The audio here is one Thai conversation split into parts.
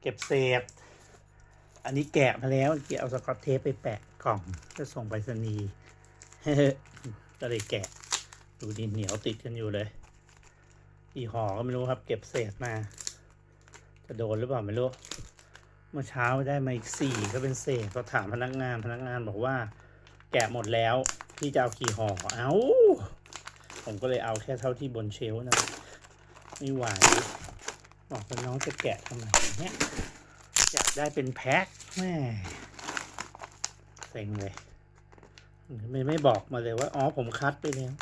เก็บเศษ อันนี้แกะมาแล้วเกี่เอาสกอตเทปไปแปะกล่องจะส่งไปรษณีย์ก็เลยแกะ ดูดิเหนียวติดกันอยู่เลยอีห่อก็ไม่รู้ครับ เก็บเศษมา จะโดนหรือเปล่าไม่รู้ เมื่อเช้าได้มาอีกสี่ก็เป็นเศษก็ถามพนักงานพนักงานบอกว่า แกะหมดแล้วพี่จะเอากี่ห่อเอา้าผมก็เลยเอาแค่เท่าที่บนเชลนะไม่ไหว บอกว่าน้องจะแกะทำไมเนี่ยอยากได้เป็นแพ็คแม่เซ็งเลยไม่ไม่บอกมาเลยว่า อ๋อผมคัดไปแล้ว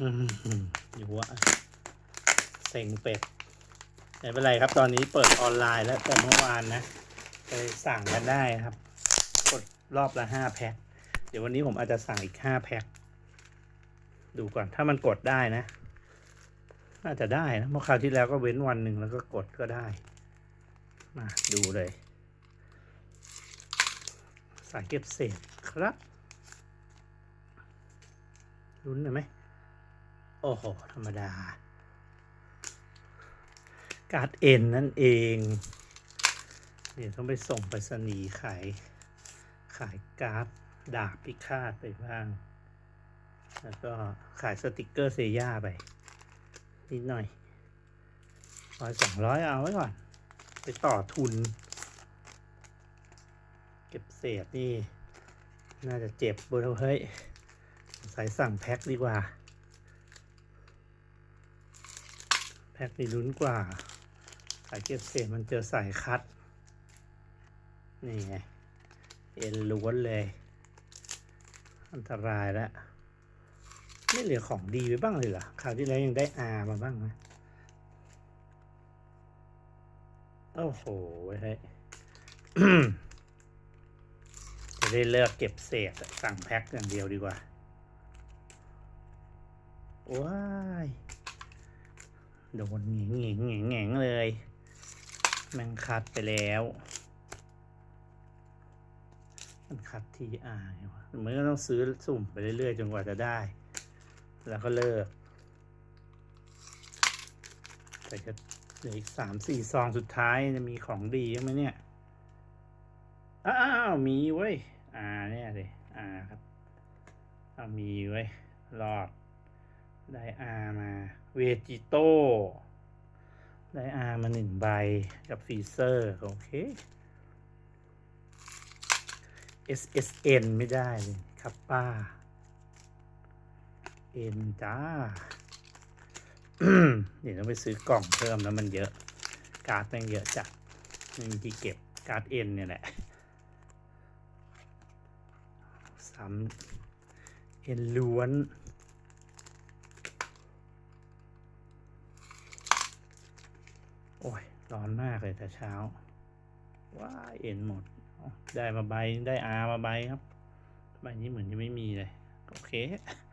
อืมอยู่ว่าเซ็งเป็ดไม่เป็นไรครับ ตอนนี้เปิดออนไลน์แล้วแต่เมื่อวานนะไปสั่งกันได้ครับ กดรอบละห้าแพ็คเดี๋ยววันนี้ผมอาจจะสั่งอีกห้าแพ็คดูก่อนถ้ามันกดได้นะ น่าจะได้นะเมื่อคราวที่แล้วก็เว้นวันหนึ่งแล้วก็กดก็ได้มาดูเลย สายเก็บเศษครับลุ้นหน่อยไหมโอ้โห ธรรมดา การ์ดเอ็นนั่นเอง เดี๋ยวต้องไปส่งไปรษณีย์ขาย ขายการ์ดดาบพิฆาตไปบ้าง แล้วก็ขายสติกเกอร์เซย่าไป นิดหน่อยร้อยสองร้อยเอาไว้ก่อน ไปต่อทุน เก็บเศษนี่ น่าจะเจ็บเบอเฮ้ยใส่สั่งแพ็คดีกว่า แพ็คนี่ลุ้นกว่า สายเก็บเศษมันเจอสายคัด นี่ไง เอ็นล้วนเลย อันตรายแล้ว ไม่เหลือของดีไว้บ้างเลยเหรอคราวที่แล้วยังได้อามาบ้างไหมโอ้โหเฮ้ยจะได้เลิกเก็บเศษสั่งแพ็คอย่างเดียวดีกว่าว้ายโดนเหงงเงงเหงเงเลย แม่งคัดไปแล้ว มันคัดทีอาไงวะมันก็ต้องซื้อสุ่มไปเรื่อยๆจนกว่าจะได้ แล้วก็เลิกแต่จะเหลืออีกสามสี่ซองสุดท้ายจะมีของดีไหมเนี่ย อ้าวมีเว้ย อ่าเนี่ยเลยอ่าครับอ้าวมีเว้ยรอด ได้อามาเวจิโต้ได้อามาหนึ่งใบกับฟีเซอร์ โอเค SSN ไม่ได้เลยครับป้า เอ็นจ้าเดี๋ยวต้องไปซื้อกล่องเพิ่มแล้วมันเยอะ การ์ดแม่งเยอะจัดไม่มีที่เก็บการ์ดเอ็นเนี่ยแหละสามเอ็นล้วนโอ้ย ร้อนมากเลยแต่เช้า ว้าเอ็นหมด ได้มาใบได้อามาใบครับ ใบนี้เหมือนจะไม่มีเลย โอเค